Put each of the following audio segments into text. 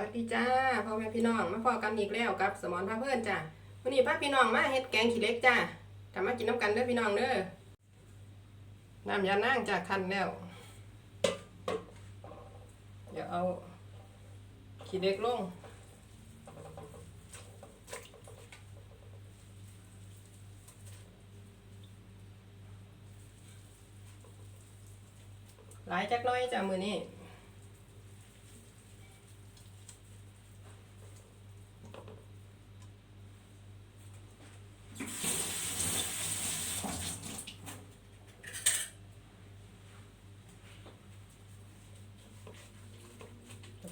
วัสดีจ้าพ่อแม่พี่น้องมาพอกันอีกแล้วกับสมอนพาเพื่อนจ้าวันนี้พาพี่น้องมาเฮ็ดแกงขี้เล็กจ้ากลับมากินน้ำกันเด้อพี่น้องเด้อน้ำยานั่งจากคันแล้วเดี๋ยวเอาขี้เล็กลงหลายจักหน้อยจ้ามือนี้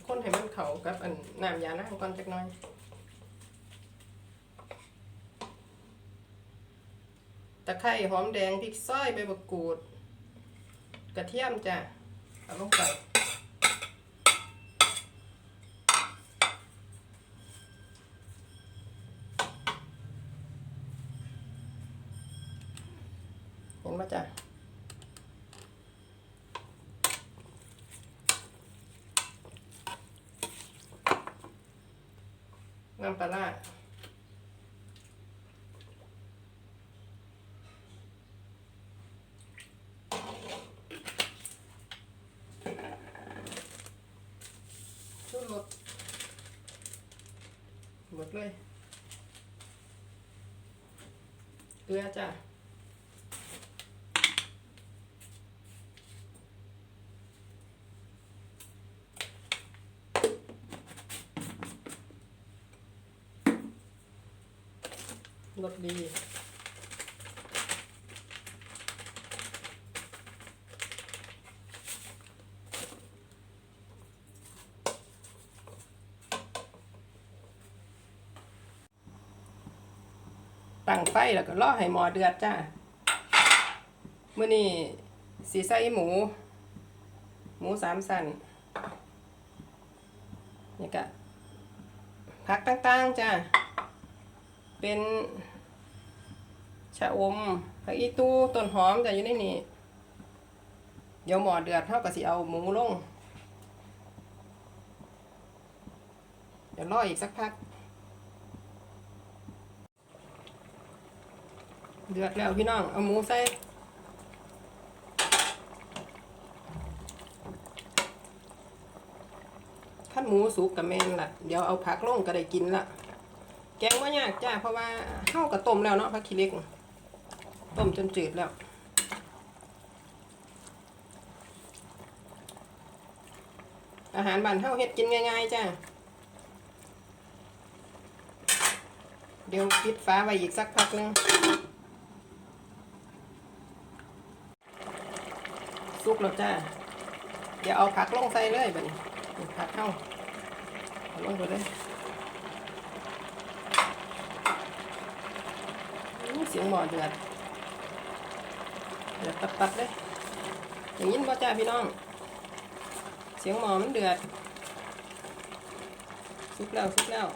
คนให้มัน เข้ากับอันน้ำยานั่งก่อนจักหน่อยตะไคร้หอมแดงพริกซอยใบมะกรูด กระเทียมจ้ะเอาลงไปเห็นไหมจ้ะ น้ำปลาร้าชูรสหมดเลย เกลือจ้ะ รสดีตั้งไฟแล้วก็รอให้หมอเดือดจ้าเมื้อนี้สีใส่หมู หมูสามสันนี่ก็ผักต่างๆจ้าเป็น ชะอมผักอีตู้ต้นหอมแต่อยู่ในนี้เดี๋ยวหมอเดือดเท่ากับสิเอาหมูลง เดี๋ยวรออีกสักพัก เดือดแล้วพี่น้อง เอาหมูใส่ขั้นหมูสุกกับแมนละเดี๋ยวเอาผักลงก็ได้กินละแกงว่ายากจ้าเพราะว่าเข้ากับต้มแล้วเนาะผักขี้เล็ก ต้มจนจืดแล้ว อาหารบ้านเฮาเฮ็ดกินง่ายๆจ้าเดี๋ยวปิดฟ้าไว้อีกสักพักหนึงสุกแล้วจ้า เดี๋ยวเอาผักลงใส่เลยบัดนี้ผักเข้าลงไปเลยเสียงหมอเดือด เดือดตับๆเลยอย่างนี้พ่จ้าพี่น้อง เสียงหมอมันเดือดสุกแล้วสุกแล้ว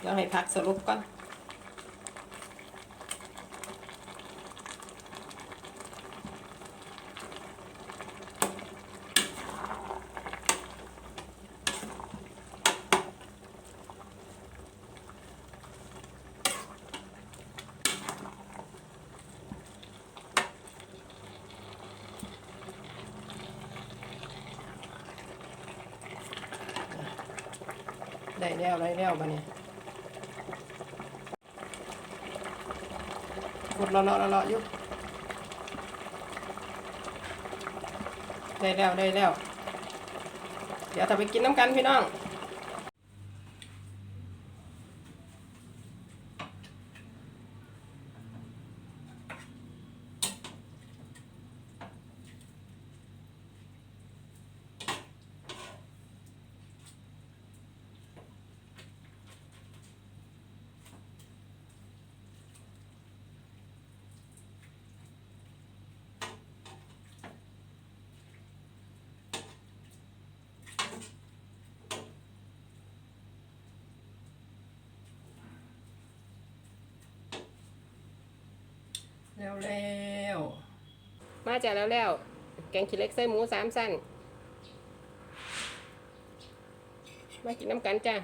เดี๋ยวให้พักสรุปก่อน ได้แล้วได้แล้วบัดนี้กดรอรอรอรออยู่ได้แล้วได้แล้ว เดี๋ยวถ้าไปกินน้ำกันพี่น้อง แล้วแล้วมาจากแล้วแล้ว แกงขี้เล็กใส่หมูสามสั้น มากินน้ำกันจ้า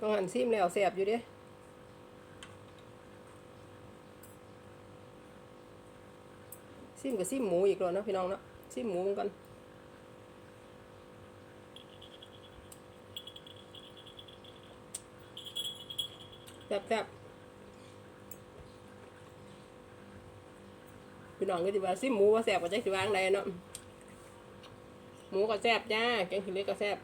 บองหั่นซีมแล้วเสียบอยู่ดิซีมกับซีมหมูอีกแล้วนะพี่น้องเนาะซีมหมูกัน ซ่บแซ่บพี่น้องก็จะว่าซิหมูว่าแซ่บกว่าจะสิวางใดเนาะหมูก็แซ่บจ้าแกงขี้เหล็กก็แซ่บ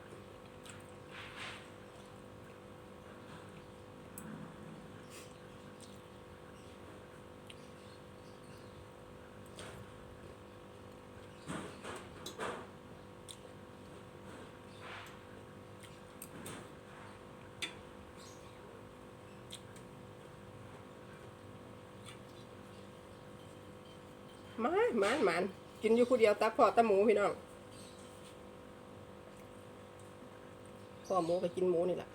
มาหมานหมานกินอยู่คู่เดียวตักพอตะหมูพี่น้องพ่อหมูก็กินหมูนี่แหละ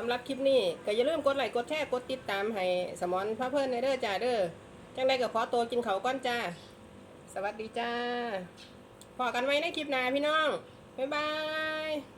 สำหรับคลิปนี้ก็อย่าลืมกดไลค์กดแชร์กดติดตามให้สมอนพระเพื่อนในเด้อจ้าเด้อจังได้ก็ขอตัวกินเขาก้อนจ้า สวัสดีจ้าพอกันไว้ในคลิปหน้าพี่น้อง บ๊ายบาย